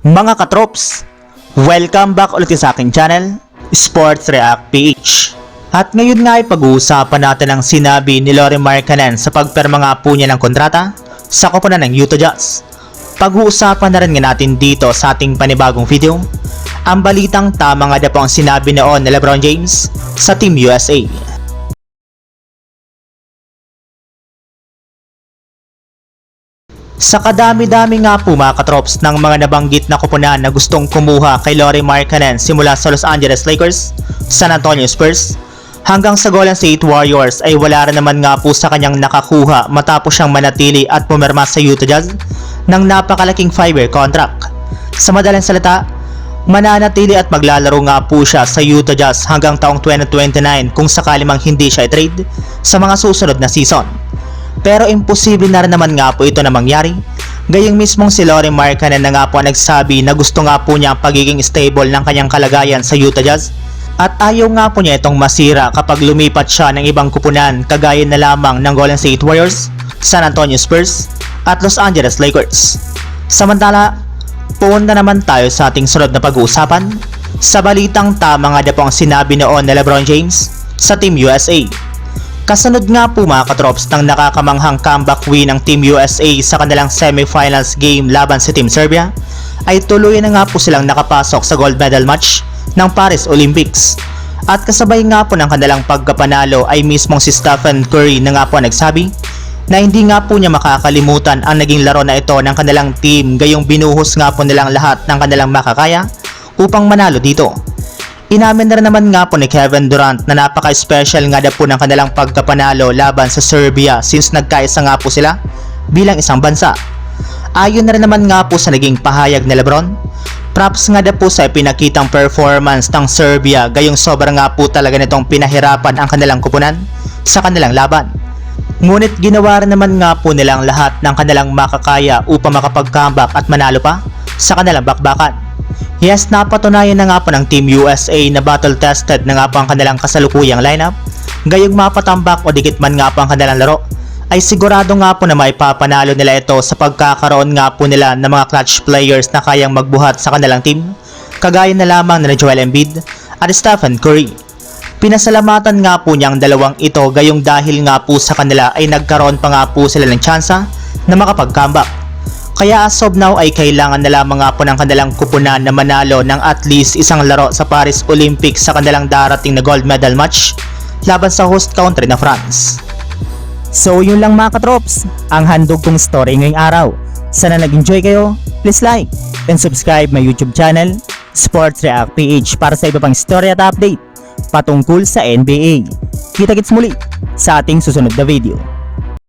Mga katrops, welcome back ulit sa aking channel, Sports React PH. At ngayon nga ay pag-uusapan natin ang sinabi ni Lori Markkanen sa pagperma nga po niya ng kontrata sa koponan ng Utah Jazz. Pag-uusapan na rin nga natin dito sa ating panibagong video, ang balitang tama nga daw po ang sinabi noon ni Lebron James sa Team USA. Sa kadami-dami nga po mga katrops ng mga nabanggit na kupunan na gustong kumuha kay Lori Markkanen simula sa Los Angeles Lakers, San Antonio Spurs, hanggang sa Golden State Warriors ay wala rin naman nga po sa kanyang nakakuha matapos siyang manatili at pumirma sa Utah Jazz ng napakalaking 5-year contract. Sa madalang salita, mananatili at maglalaro nga po siya sa Utah Jazz hanggang taong 2029 kung sakali mang hindi siya i-trade sa mga susunod na season. Pero imposible na rin naman nga po ito na mangyari. Gayong mismong si Lori Markkanen na nga po nagsabi na gusto nga po niya ang pagiging stable ng kanyang kalagayan sa Utah Jazz at ayaw nga po niya itong masira kapag lumipat siya ng ibang kupunan kagaya na lamang ng Golden State Warriors, San Antonio Spurs at Los Angeles Lakers. Samantala, pumunta naman tayo sa ating sunod na pag-uusapan sa balitang tama nga na po ang sinabi noon ni Lebron James sa Team USA. Kasunod nga po mga katrops ng nakakamanghang comeback win ng Team USA sa kanilang semifinals game laban sa Team Serbia, ay tuloy na nga po silang nakapasok sa gold medal match ng Paris Olympics. At kasabay nga po ng kanilang pagkapanalo ay mismong si Stephen Curry na nga po nagsabi na hindi nga po niya makakalimutan ang naging laro na ito ng kanilang team gayong binuhos nga po nilang lahat ng kanilang makakaya upang manalo dito. Inamin na rin naman nga po ni Kevin Durant na napaka-special nga daw po ng kanilang pagkapanalo laban sa Serbia since nagkaisa nga po sila bilang isang bansa. Ayon na rin naman nga po sa naging pahayag ni Lebron, props nga daw po sa pinakitang performance ng Serbia gayong sobrang nga po talaga nitong pinahirapan ang kanilang kupunan sa kanilang laban. Ngunit ginawa rin naman nga po nilang lahat ng kanilang makakaya upang makapag-comeback at manalo pa sa kanilang bakbakan. Yes, napatunayan na nga po ng Team USA na battle-tested na nga po ang kanilang kasalukuyang lineup. Gayong mapatambak o dikit man nga po ang kanilang laro, ay sigurado nga po na maipapanalo nila ito sa pagkakaroon nga po nila ng mga clutch players na kayang magbuhat sa kanilang team, kagaya na lamang na Joel Embiid at Stephen Curry. Pinasalamatan nga po niya ang dalawang ito gayong dahil nga po sa kanila ay nagkaroon pa nga po sila ng tsansa na makapag-comeback. Kaya as of now ay kailangan na lamang nga po ng kanilang kupunan na manalo ng at least isang laro sa Paris Olympics sa kanilang darating na gold medal match laban sa host country na France. So yun lang mga katrops, ang handog kong story ngayong araw. Sana nag-enjoy kayo, please like and subscribe my YouTube channel, Sports React PH para sa iba pang story at update patungkol sa NBA. Kita-kits muli sa ating susunod na video.